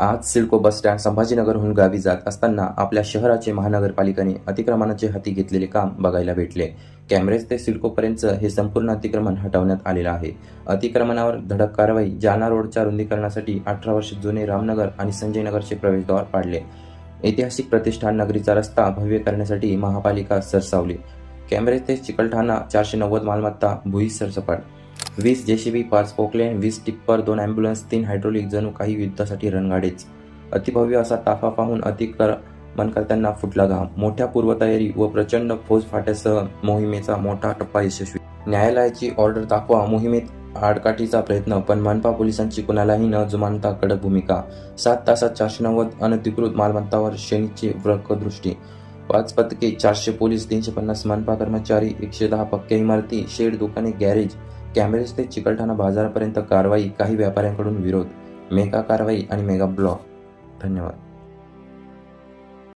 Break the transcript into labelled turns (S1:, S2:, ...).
S1: आज CIDCO bus stand संभाजीनगरहून गावी जात असताना आपल्या शहराचे महानगरपालिकेने अतिक्रमणाचे हाती घेतलेले काम बघायला भेटले. कॅमेरेज ते सिडकोपर्यंतचं हे संपूर्ण अतिक्रमण हटवण्यात आलेलं आहे. अतिक्रमणावर धडक कारवाई जालना रोडच्या रुंदीकरणासाठी अठरा वर्ष जुने रामनगर आणि संजयनगरचे प्रवेशद्वार पाडले. ऐतिहासिक प्रतिष्ठान नगरीचा रस्ता भव्य करण्यासाठी महापालिका सरसावली. कॅमेरेज ते चिकलठाणा चारशे नव्वद मालमत्ता भुई सरसपाट वीस जेसीबी पाच पोकलेन वीस टिप्पर दोन ॲम्ब्युलन्स तीन हायड्रोलिक जणू काही युद्धासाठी रणगाडेच. अतिभव्य असा ताफा पाहून अतिकर मनकर्त्यांना फुटला घाम. मोठ्या पूर्वतयारी व प्रचंड फौज फाट्यासह मोहिमेचा मोठा टप्पा यशस्वी. न्यायालयाची ऑर्डर दाखवा मोहिमेत आडकाठीचा प्रयत्न पण मनपा पोलिसांची कुणालाही न जुमानता कडक भूमिका. सात तासात चारशे नव्वद अनधिकृत मालमत्तावर शनीची दृष्टी पाच पथके चारशे पोलीस तीनशे पन्नास मनपा कर्मचारी एकशे दहा पक्क्या इमारती शेड दुकाने गॅरेज कॅमेरेज ते चिकलठाणा बाजारापर्यंत कारवाई काही व्यापाऱ्यांकडून विरोध मेगा कारवाई आणि मेगा ब्लॉक. धन्यवाद.